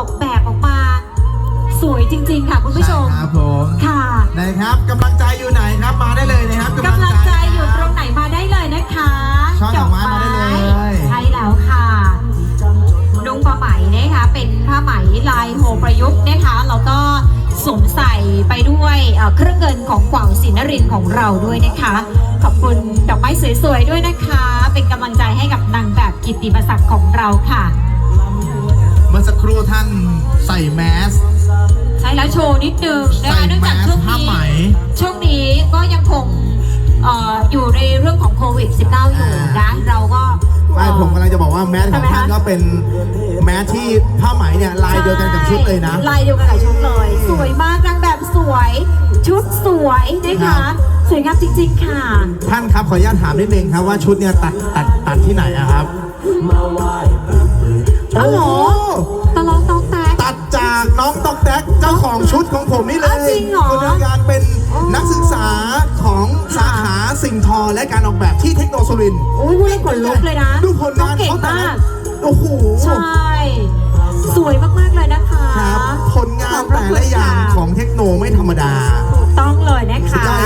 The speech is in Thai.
อกแบบออกมา สวยจริง ๆ ค่ะคุณผู้ชม ใครับผมค่ะนะครับกำลังใจอยู่ไหนครับมาได้เลยนะครับกำลังใจอยู่ตรงไหนมาได้เลยนะคะช่อดอกไม้มาได้เลยใช่แล้วค่ะนุ่งผ้าไหมนะคะเป็นผ้าไหมลายโฮประยุกต์นะคะแล้วก็สวมใส่ไปด้วยเอ่อเครื่องเงินของกว่าวศรีนรินทร์ของเราด้วยนะคะ ขอบคุณดอกไม้สวยๆด้วยนะคะ เป็นกำลังใจให้กับนางแบบกิตติมศักดิ์ของเราค่ะเมื่อสักครู่ ท่านใส่แมส ใช่แล้วโชว์นิดนึงนะใส่คะเนื่องแมจากสช่วงผ้านี้ไหมช่วงนี้ก็ยังคงเอ่ออยู่ในเรื่องของโควิด -19 อยู่นะเราก็ไม่ผมกำลังจะบอกว่าแมสของทำไมคะท่านก็เป็นแมสที่ผ้าไหมเนี่ยลายเดียวกันกับชุดเลยนะ ลายเดียวกันกับชุดเลย สวยมากนางแบบสวย ชุดสวยนะครัคะบสวยงามจริงๆค่ะ ท่านครับขออนุญาตถามนิดนึงครับว่าชุดเนี่ยตัดตัดตัดที่ไหนอะครับอ๋อ น้องตอกแตกเจ้าของชุดของผมนี่เลอ้าวยจริงเหรอคุณอาการเป็นอ๋อนักศึกษาของสาขาสิ่งทอและการออกแบบที่เทคโนโลยีโอ้ยพูดแล้วขนลุกเลยนะดูผลงานเก่งเขาแต่มาละก โอ้โห ใช่ สวยมากๆเลยนะคะครับผลงานแต่ละอย่างของเทคโนไม่ธรรมดา ถูกต้องเลยนะสุดคะ ยอด